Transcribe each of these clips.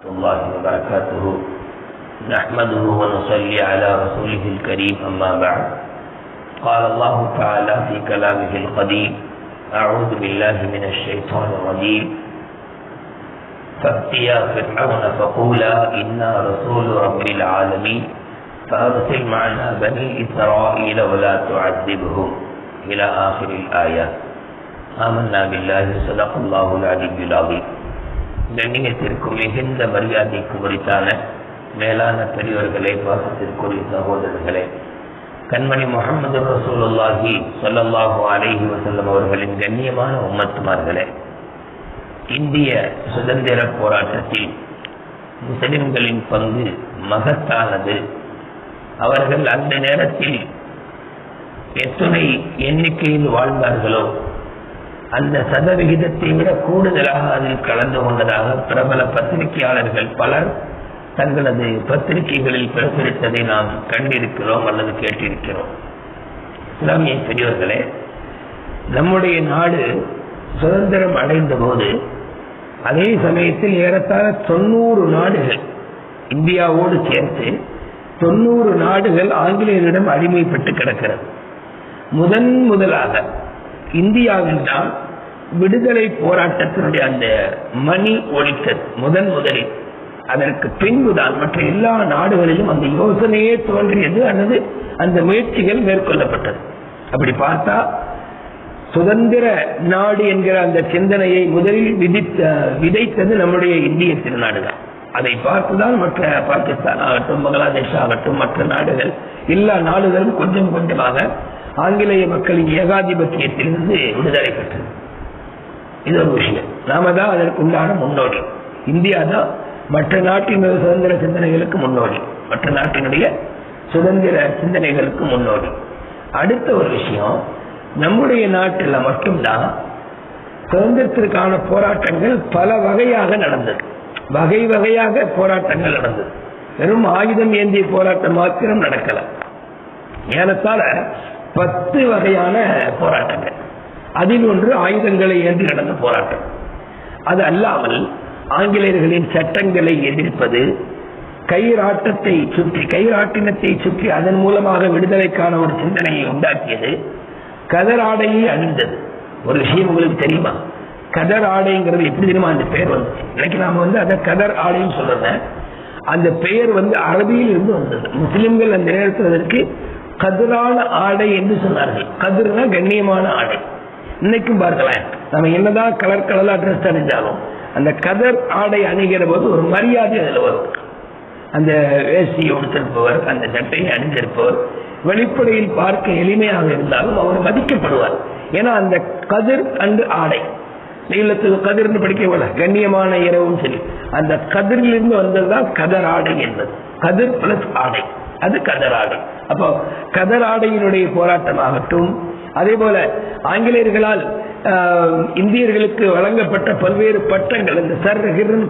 الله وبركاته. نحمده ونصلي على رسوله الكريم، أما بعد. قال الله تعالى في كلامه القديم أعوذ بالله من الشيطان الرجيم. فأتيا فرعون فقولا إنا رسول رب العالمين. فأرسل معنا بني إسرائيل ولا تعذبهم إلى آخر الآيات. آمنا بالله، صدق الله العلي العظيم. கண்ணியத்திற்கும் மிகுந்த மரியாதைக்கு உரித்தான மேலான பெரியோர்களே பாசத்திற்குரிய சகோதரர்களே. கண்மணி முகமது ரசூலுல்லாஹி சொல்லல்லாஹு அலேஹி வசல்லம் அவர்களின் கண்ணியமான உம்மத்துமார்களே இந்திய சுதந்திர போராட்டத்தில் முஸ்லிம்களின் பங்கு மகத்தானது. அவர்கள் அந்த நேரத்தில் எத்தனை எண்ணிக்கையில் வாழ்ந்தார்களோ அந்த சதவிகிதத்தை விட கூடுதலாக அதில் கலந்து கொண்டதாக பிரபல பத்திரிகையாளர்கள் பலர் தங்களது பத்திரிகைகளில் பிரசுரித்ததை நாம் கண்டிருக்கிறோம் அல்லது கேட்டிருக்கிறோம். இஸ்லாமிய பெரியவர்களே நம்முடைய நாடு சுதந்திரம் அடைந்த போது அதே சமயத்தில் ஏறத்தாழ தொண்ணூறு நாடுகள் இந்தியாவோடு சேர்த்து தொண்ணூறு நாடுகள் ஆங்கிலேயரிடம் அடிமைப்பட்டு கிடக்கிறது. முதன் முதலாக இந்தியாவில் தான் விடுதலை போராட்டத்தினுடைய அந்த மணி ஒழித்தது முதன் முதலில். அதற்கு பின்புதான் மற்ற எல்லா நாடுகளிலும் அந்த யோசனையே தோன்றியது அல்லது அந்த முயற்சிகள் மேற்கொள்ளப்பட்டது. அப்படி பார்த்தா சுதந்திர நாடு என்கிற அந்த சிந்தனையை முதலில் விதித்த விதைத்தது நம்முடைய இந்திய திருநாடு தான் அதை பார்த்துதான் மற்ற பாகிஸ்தான் ஆகட்டும் பங்களாதேஷ் ஆகட்டும் மற்ற நாடுகள் எல்லா நாடுகளும் கொஞ்சம் கொஞ்சமாக ஆங்கிலேய மக்களின் ஏகாதிபத்தியத்திலிருந்து விடுதலை பெற்றது. இது ஒரு விஷயம். நாம தான் அதற்கு உண்டான முன்னோடி இந்தியா தான் மற்ற நாட்டின் சுதந்திர சிந்தனைகளுக்கு முன்னோடி மற்ற நாட்டினுடைய சுதந்திர சிந்தனைகளுக்கு முன்னோடி அடுத்த ஒரு விஷயம் நம்முடைய நாட்டில் மட்டும்தான் சுதந்திரத்திற்கான போராட்டங்கள் பல வகையாக நடந்தது. வகை வகையாக போராட்டங்கள் நடந்தது. வெறும் ஆயுதம் ஏந்திய போராட்டம் மாத்திரம் நடக்கல. ஏனத்தால பத்து வகையான போராட்டங்கள். அதில் ஒன்று ஆயுதங்களை ஏந்தி நடந்த போராட்டம். அது அல்லாமல் ஆங்கிலேயர்களின் சட்டங்களை எதிர்ப்பது கயிறாட்டத்தை சுற்றி கயிறாட்டினத்தை சுற்றி அதன் மூலமாக விடுதலைக்கான ஒரு சிந்தனையை உண்டாக்கியது கதராடையை அணிந்தது. ஒரு விஷயம் உங்களுக்கு தெரியுமா? கதர் ஆடைங்கிறது எப்படி தெரியுமா? அந்த பெயர் வந்துச்சு. இன்னைக்கு நாம வந்து அதை கதர் ஆடைன்னு சொல்றேன் அந்த பெயர் வந்து அரபியில் இருந்து வந்தது. முஸ்லிம்கள் அந்த நேரத்தில் அதற்கு கதிரான ஆடை என்று சொன்னார்கள். கதிர்னா கண்ணியமான ஆடை. இன்னைக்கும் பார்க்கலாம் நம்ம என்னதான் கலர் கலரா ட்ரெஸ் அணிஞ்சாலும் அந்த கதர் ஆடை அணிகிற போது ஒரு மரியாதை அதில் வரும். அந்த வேஷ்டியை உடுத்திருப்பவர் அந்த சட்டையை அணிந்திருப்பவர் வெளிப்படையில் பார்க்க எளிமையாக இருந்தாலும் அவர் மதிக்கப்படுவார். ஏன்னா அந்த கதிர் அண்டு ஆடை. நீளத்துக்கு கதிர்னு படிக்க போல கண்ணியமான இரவும் சரி. அந்த கதிரிலிருந்து வந்ததுதான் கதர் ஆடை என்பது. கதிர் பிளஸ் ஆடை. அது கதர் ஆடை. அப்போ கதர் ஆடையினுடைய போராட்டமாகட்டும் அதே போல ஆங்கிலேயர்களால் இந்தியர்களுக்கு வழங்கப்பட்ட பல்வேறு பட்டங்கள் இந்த சர்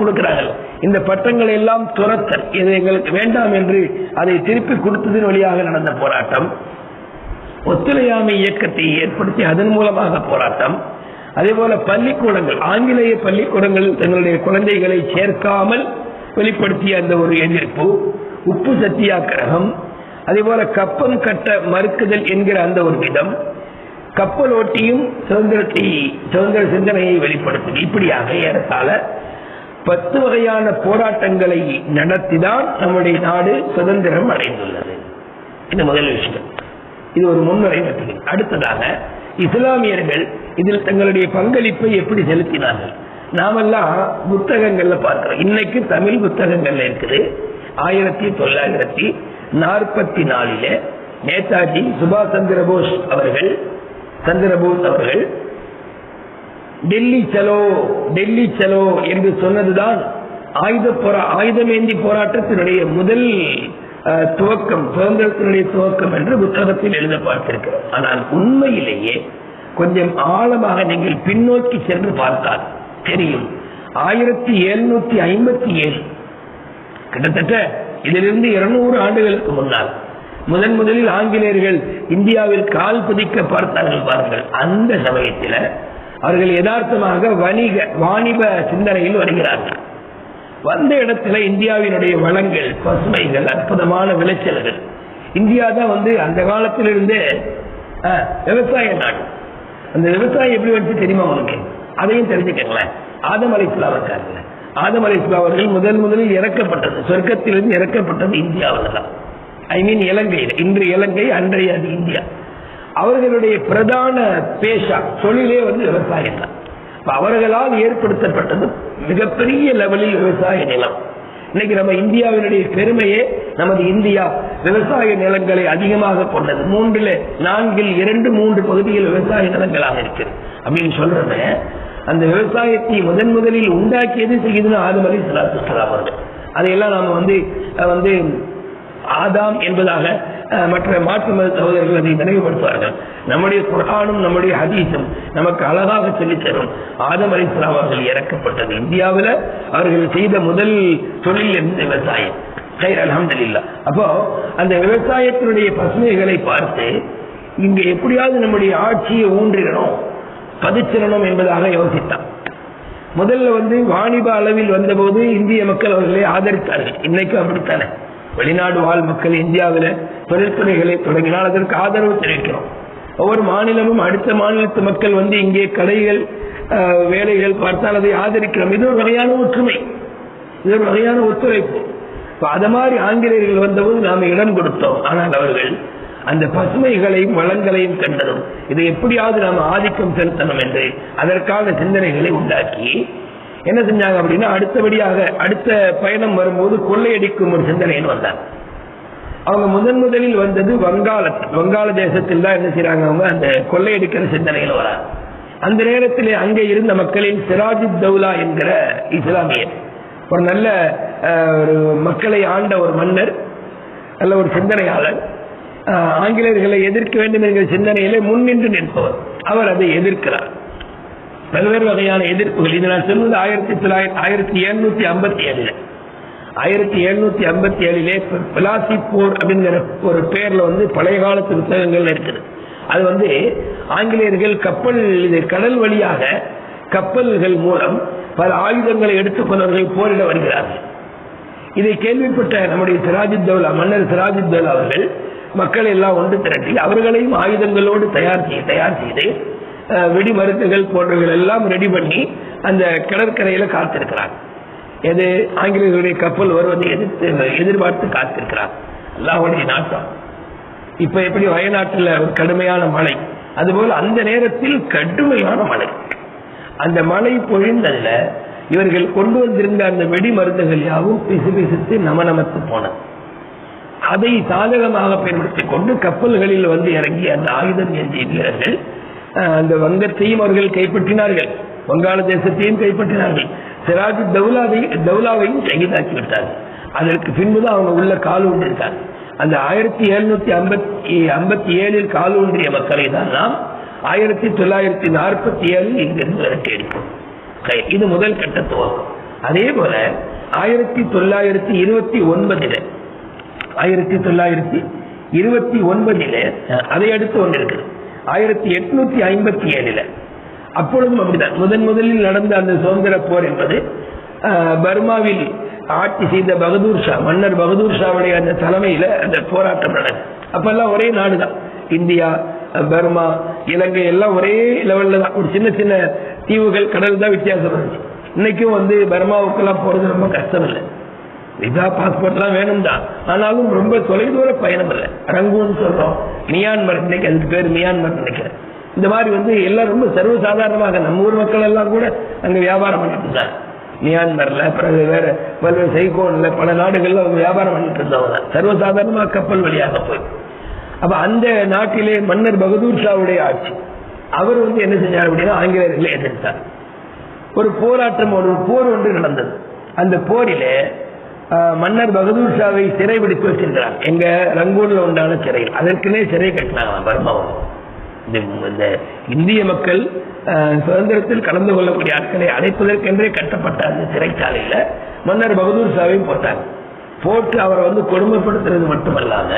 கொடுக்கிறார்கள். இந்த பட்டங்கள் எல்லாம் துரத்தல் இது எங்களுக்கு வேண்டாம் என்று அதை திருப்பி கொடுத்ததன் வழியாக நடந்த போராட்டம். ஒத்துழையாமை இயக்கத்தை ஏற்படுத்தி அதன் மூலமாக போராட்டம். அதே போல பள்ளிக்கூடங்கள் ஆங்கிலேய பள்ளிக்கூடங்கள் தங்களுடைய குழந்தைகளை சேர்க்காமல் வெளிப்படுத்திய அந்த ஒரு எதிர்ப்பு உப்பு சத்தியாகிரகம் அதே போல கப்பம் கட்ட மறுக்குதல் என்கிற அந்த ஒரு விதம். கப்பல் ஓட்டியும் சுதந்திரத்தை சுதந்திர சிந்தனையை வெளிப்படுத்தும். இப்படியாக ஏறத்தாழ பத்து வகையான போராட்டங்களை நடத்திதான் நம்முடைய நாடு சுதந்திரம் அடைந்துள்ளது. இது முதல் விஷயம். இது ஒரு முன்னுரை மட்டும் அடுத்ததாக இஸ்லாமியர்கள் இதில் தங்களுடைய பங்களிப்பை எப்படி செலுத்தினார்கள்? நாமெல்லாம் புத்தகங்கள்ல பார்க்கிறோம். இன்னைக்கு தமிழ் புத்தகங்கள்ல இருக்குது. ஆயிரத்தி தொள்ளாயிரத்தி நாற்பத்தி நாலில நேதாஜி சுபாஷ் சந்திர போஸ் அவர்கள் சந்திரபோஸ் அவர்கள் டெல்லி செலோ டெல்லி செலோ என்று சொன்னதுதான் ஆயுத போரா ஆயுதமேந்தி போராட்டத்தினுடைய முதல் துவக்கம் சுதந்திரத்தினுடைய துவக்கம் என்று புத்தகத்தில் எழுத பார்த்திருக்கிறோம். ஆனால் உண்மையிலேயே கொஞ்சம் ஆழமாக நீங்கள் பின்னோக்கி சென்று பார்த்தால் தெரியும். ஆயிரத்தி எழுநூத்தி ஐம்பத்தி ஏழு கிட்டத்தட்ட இதிலிருந்து இருநூறு ஆண்டுகளுக்கு முன்னால் முதன் முதலில் ஆங்கிலேயர்கள் இந்தியாவில் கால் பதிக்க பார்த்தார்கள் பாருங்கள். அந்த சமயத்தில் அவர்கள் யதார்த்தமாக வணிக வாணிப சிந்தனையில் வருகிறார்கள். வந்த இடத்துல இந்தியாவினுடைய வளங்கள் பசுமைகள் அற்புதமான விளைச்சல்கள். இந்தியா தான் வந்து அந்த காலத்திலிருந்தே விவசாய நாடு. அந்த விவசாயம் எப்படி வந்து தெரியுமா உனக்கு அதையும் தெரிஞ்சுக்கங்களேன். ஆதமலை அலை ஆதமலை ஆதம் முதல் முதலில் இறக்கப்பட்டது சொர்க்கத்திலிருந்து இறக்கப்பட்டது இந்தியாவில் தான். ஐ மீன் இலங்கையில் இன்று இலங்கை அன்றைய அது இந்தியா. அவர்களுடைய பிரதான பேஷா தொழிலே வந்து விவசாயம் தான் அவர்களால் ஏற்படுத்தப்பட்டது மிகப்பெரிய லெவலில் விவசாய நிலம். இன்னைக்கு நம்ம இந்தியாவினுடைய பெருமையே நமது இந்தியா. விவசாய நிலங்களை அதிகமாக கொண்டது. மூன்றுல நான்கில் இரண்டு மூன்று பகுதியில் விவசாய நிலங்களாக இருக்கு அப்படின்னு சொல்றத அந்த விவசாயத்தை முதன் முதலில் உண்டாக்கியது செய்யுதுன்னு ஆதம் அலி சலாத்து அவர்கள். அதையெல்லாம் நாம வந்து வந்து ஆதாம் என்பதாக மற்ற மாற்று மத சகோதரர்கள் அதை நினைவுபடுத்துவார்கள். நம்முடைய குரானும் நம்முடைய ஹதீஸும் நமக்கு அழகாக சொல்லித்தரும் ஆதம் அலிஸ்லாம் அவர்கள் இறக்கப்பட்டது. இந்தியாவில் அவர்கள் செய்த முதல் தொழில் என்பது விவசாயம். சரி அலமதுல்லா அப்போ அந்த விவசாயத்தினுடைய பசுமைகளை பார்த்து இங்க எப்படியாவது நம்முடைய ஆட்சியை ஊன்றிடணும் பதிச்சிடணும் என்பதாக யோசித்தான். முதல்ல வந்து வாணிப அளவில் வந்தபோது இந்திய மக்கள் அவர்களை ஆதரித்தார்கள். இன்னைக்கும் அப்படித்தானே? வெளிநாடு வாழ் மக்கள் இந்தியாவில் தொழில்துறைகளை தொடங்கினால் அதற்கு ஆதரவு தெரிவிக்கிறோம். ஒவ்வொரு மாநிலமும் அடுத்த மாநிலத்து மக்கள் வந்து இங்கே கடைகள் வேலைகள் பார்த்தால் அதை ஆதரிக்கிறோம். இது ஒரு வகையான ஒற்றுமை. இது ஒரு வகையான ஒத்துழைப்பு. அதை அத மாதிரி ஆங்கிலேயர்கள் வந்தபோது நாம் இடம் கொடுத்தோம். ஆனால் அவர்கள் அந்த பசுமைகளையும் வளங்களையும் கண்டனும் இதை எப்படியாவது நாம் ஆதிக்கம் செலுத்தணும் என்று அதற்கான சிந்தனைகளை உண்டாக்கி என்ன செஞ்சாங்க அப்படின்னா அடுத்தபடியாக அடுத்த பயணம் வரும்போது கொள்ளையடிக்கும் ஒரு சிந்தனைன்னு வந்தாங்க. அவங்க முதன் முதலில் வந்தது வங்காள வங்காள தேசத்தில் தான் என்ன செய்யறாங்க அவங்க? அந்த கொள்ளையடிக்கிற சிந்தனையில் வராங்க. அந்த நேரத்தில் அங்கே இருந்த மக்களின் சிராஜுத் தௌலா என்கிற இஸ்லாமியர். ஒரு நல்ல அஹ், ஒரு மக்களை ஆண்ட ஒரு மன்னர் நல்ல ஒரு சிந்தனையாளர். ஆங்கிலேயர்களை எதிர்க்க வேண்டும் என்கிற சிந்தனையிலே முன்னின்று நிற்பவர். அவர் அதை எதிர்க்கிறார். பல்வேறு வகையான எதிர்ப்புகள். இது நான் சொல்வது ஆயிரத்தி தொள்ளாயிரத்தி ஆயிரத்தி எழுநூத்தி ஐம்பத்தி ஏழுல ஆயிரத்தி எழுநூத்தி ஐம்பத்தி ஏழிலே பிளாசி போர் அப்படிங்கிற ஒரு பேர்ல வந்து பழைய காலத்து புத்தகங்கள் இருக்குது. அது வந்து ஆங்கிலேயர்கள் கப்பல் இது கடல் வழியாக கப்பல்கள் மூலம் பல ஆயுதங்களை எடுத்துக்கொண்டவர்கள் போரிட வருகிறார்கள். இதை கேள்விப்பட்ட நம்முடைய சிராஜித் தௌலா மன்னர் சிராஜித் தௌலா அவர்கள் மக்கள் எல்லாம் ஒன்று திரட்டி அவர்களையும் ஆயுதங்களோடு தயார் செய்ய தயார் செய்து வெடி மருந்துகள் போன்றவைகள் எல்லாம் ரெடி பண்ணி அந்த கடற்கரையில காத்திருக்கிறார். எது? ஆங்கிலேயர்களுடைய கப்பல் வருவதை எதிர்த்து எதிர்பார்த்து காத்திருக்கிறார். அல்லாஹுடைய நாட்டம். இப்ப எப்படி வயநாட்டுல ஒரு கடுமையான மழை. அதுபோல் அந்த நேரத்தில் கடுமையான மழை. அந்த மழை பொழிந்ததுல இவர்கள் கொண்டு வந்திருந்த அந்த வெடி மருந்துகள் யாவும் பிசு பிசுத்து நமநமத்து போனது அதை சாதகமாக பயன்படுத்திக் கொண்டு கப்பல்களில் வந்து இறங்கி அந்த ஆயுதம் ஏந்திய வீரர்கள் அந்த வங்கத்தையும் அவர்கள் கைப்பற்றினார்கள். வங்காளதேசத்தையும் கைப்பற்றினார்கள். சிராஜ் தௌலாவை தௌலாவையும் கைதாக்கி விட்டார்கள். அதற்கு பின்புதான் அவங்க உள்ள கால் ஊன்றிருக்காங்க. அந்த ஆயிரத்தி எழுநூத்தி ஐம்பத்தி ஐம்பத்தி ஏழில் கால் ஊன்றிய மக்களை தான் நாம் ஆயிரத்தி தொள்ளாயிரத்தி நாற்பத்தி ஏழில் இங்கிருந்து விரட்டி எடுப்போம் இது முதல் கட்ட துவக்கம் அதே போல ஆயிரத்தி தொள்ளாயிரத்தி இருபத்தி ஒன்பதுல ஆயிரத்தி தொள்ளாயிரத்தி இருபத்தி ஒன்பதில அதை அடுத்து ஒன்று இருக்குது. ஆயிரத்தி எட்நூத்தி ஐம்பத்தி ஏழுல. அப்பொழுதும் அப்படிதான் முதன் முதலில் நடந்த அந்த சுதந்திர போர் என்பது பர்மாவில் ஆட்சி செய்த பகதூர் ஷா மன்னர் பகதூர் ஷாவுடைய அந்த தலைமையில அந்த போராட்டம் நடந்தது. அப்பெல்லாம் ஒரே நாடுதான். இந்தியா பர்மா இலங்கை எல்லாம் ஒரே லெவல்ல தான். ஒரு சின்ன சின்ன தீவுகள் கடல் தான் வித்தியாசம் இருந்துச்சு. இன்னைக்கும் வந்து பர்மாவுக்கெல்லாம் போறது ரொம்ப கஷ்டம் இல்லை விசா பாஸ்போர்ட்லாம் வேணும் தான் ஆனாலும் ரொம்ப தொலைதூர பயணம் இல்லை. ரங்கூன் சொல்றோம். மியான்மர் இன்னைக்கு அதுக்கு பேர் மியான்மர் நினைக்கிறேன். இந்த மாதிரி வந்து எல்லாம் ரொம்ப சர்வசாதாரணமாக நம்ம ஊர் மக்கள் எல்லாம் கூட அங்க வியாபாரம் பண்ணிட்டு இருந்தாங்க. மியான்மர்ல பிறகு வேற பல்வேறு சைகோன்ல பல நாடுகள்ல அவங்க வியாபாரம் பண்ணிட்டு இருந்தவங்க சர்வசாதாரணமாக கப்பல் வழியாக போய். அப்ப அந்த நாட்டிலே மன்னர் பகதூர் ஷாவுடைய ஆட்சி. அவர் வந்து என்ன செஞ்சார் அப்படின்னா ஆங்கிலேயர்களை எதிர்த்தார். ஒரு போராட்டம் ஒரு போர் ஒன்று நடந்தது. அந்த போரிலே மன்னர் பகதூர் ஷாவை சிறை பிடித்து வச்சிருக்கிறார் எங்க ரங்கூர்ல உண்டான சிறையில். அதற்குனே சிறை கட்டினாங்க பர்மாவும். இந்த இந்திய மக்கள் சுதந்திரத்தில் கலந்து கொள்ளக்கூடிய ஆட்களை அழைப்பதற்கென்றே கட்டப்பட்ட அந்த சிறைச்சாலையில மன்னர் பகதூர் ஷாவையும் போட்டாங்க. போட்டு அவரை வந்து கொடுமைப்படுத்துறது மட்டுமல்லாம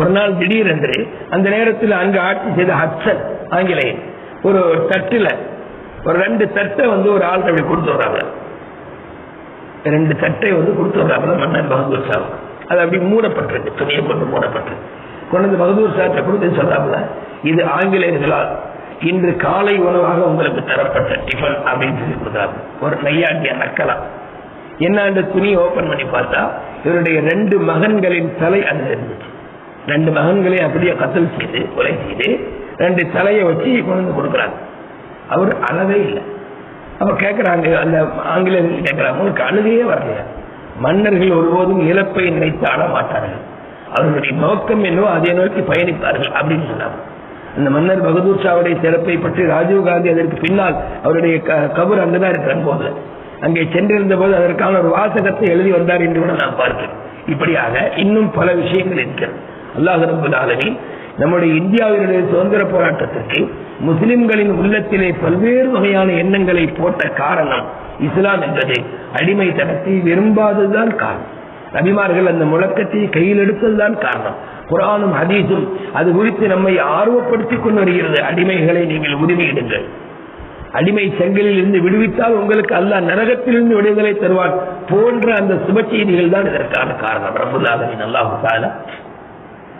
ஒரு நாள் திடீரென்று அந்த நேரத்தில் அங்கு ஆட்சி செய்த ஹட்சன் ஆங்கிலேயன் ஒரு தட்டுல ஒரு ரெண்டு தட்டை வந்து ஒரு ஆள் அப்படி கொடுத்து வர்றாங்க. ரெண்டு தட்டை வந்து கொடுத்துருக்காப்புல மன்னன் பகதூர் சாவு அது அப்படி மூடப்பட்டிருக்கு துணியை கொண்டு மூடப்பட்டிருக்கு. கொண்டு பகதூர் சாட்டை கொடுத்து சொல்றாப்புல இது ஆங்கிலேயர்களால் இன்று காலை உணவாக உங்களுக்கு தரப்பட்ட டிஃபன் அப்படின்னு சொல்லி ஒரு நையாண்டிய நக்கலாம் என்ன அந்த துணியை ஓபன் பண்ணி பார்த்தா இவருடைய ரெண்டு மகன்களின் தலை அது இருந்துச்சு. ரெண்டு மகன்களை அப்படியே கத்தல் செய்து கொலை செய்து ரெண்டு தலையை வச்சு கொண்டு வந்து கொடுக்குறாங்க அவர் அளவே இல்லை. அப்ப கேட்கிறாங்க அந்த ஆங்கிலேயர்கள் கேட்கிறாங்க உனக்கு அழுகையே வரலையா மன்னர்கள் ஒருபோதும் இழப்பை நினைத்து ஆட மாட்டார்கள். அவர்களுடைய நோக்கம் என்னவோ அதை நோக்கி பயணிப்பார்கள் அப்படின்னு சொன்னாங்க. அந்த மன்னர் பகதூர் ஷாவுடைய சிறப்பை பற்றி ராஜீவ் காந்தி அதற்கு பின்னால் அவருடைய க- கபர் அங்கதான் இருக்கிற போது. அங்கே சென்றிருந்த போது அதற்கான ஒரு வாசகத்தை எழுதி வந்தார் என்று கூட நான் பார்க்கிறேன். இப்படியாக இன்னும் பல விஷயங்கள் இருக்கிறது. அல்லாஹ் ரபுல் ஆலமின் நம்முடைய இந்தியாவினுடைய சுதந்திர போராட்டத்திற்கு முஸ்லிம்களின் உள்ளத்திலே பல்வேறு வகையான எண்ணங்களை போட்ட காரணம் இஸ்லாம் என்பது. அடிமைத்தனத்தை விரும்பாததுதான் காரணம். நபிமார்கள் அந்த முழக்கத்தை கையில் எடுத்ததுதான் காரணம். குரானும் ஹதீஸும் அது குறித்து நம்மை ஆர்வப்படுத்திக் கொண்டு வருகிறது. அடிமைகளை நீங்கள் உரிமையிடுங்கள். அடிமை செங்கலில் இருந்து விடுவித்தால் உங்களுக்கு அல்ல நரகத்திலிருந்து விடுதலை தருவான் போன்ற அந்த சுப செய்திகள் தான் இதற்கான காரணம். ரபுல்லாதவின் அல்லாஹு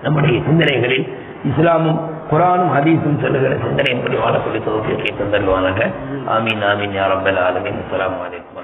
நம்முடைய சிந்தனைகளில் இஸ்லாமும் குரானும் ஹதீஸும் சொல்லுகிற சிந்தனையின்படி வாழக்கூடிய தொகுப்பியை தந்தருவானாங்க ஆமீன் ஆமீன் யாரம்பல் ஆலமின். அஸ்லாம் வலைக்கம்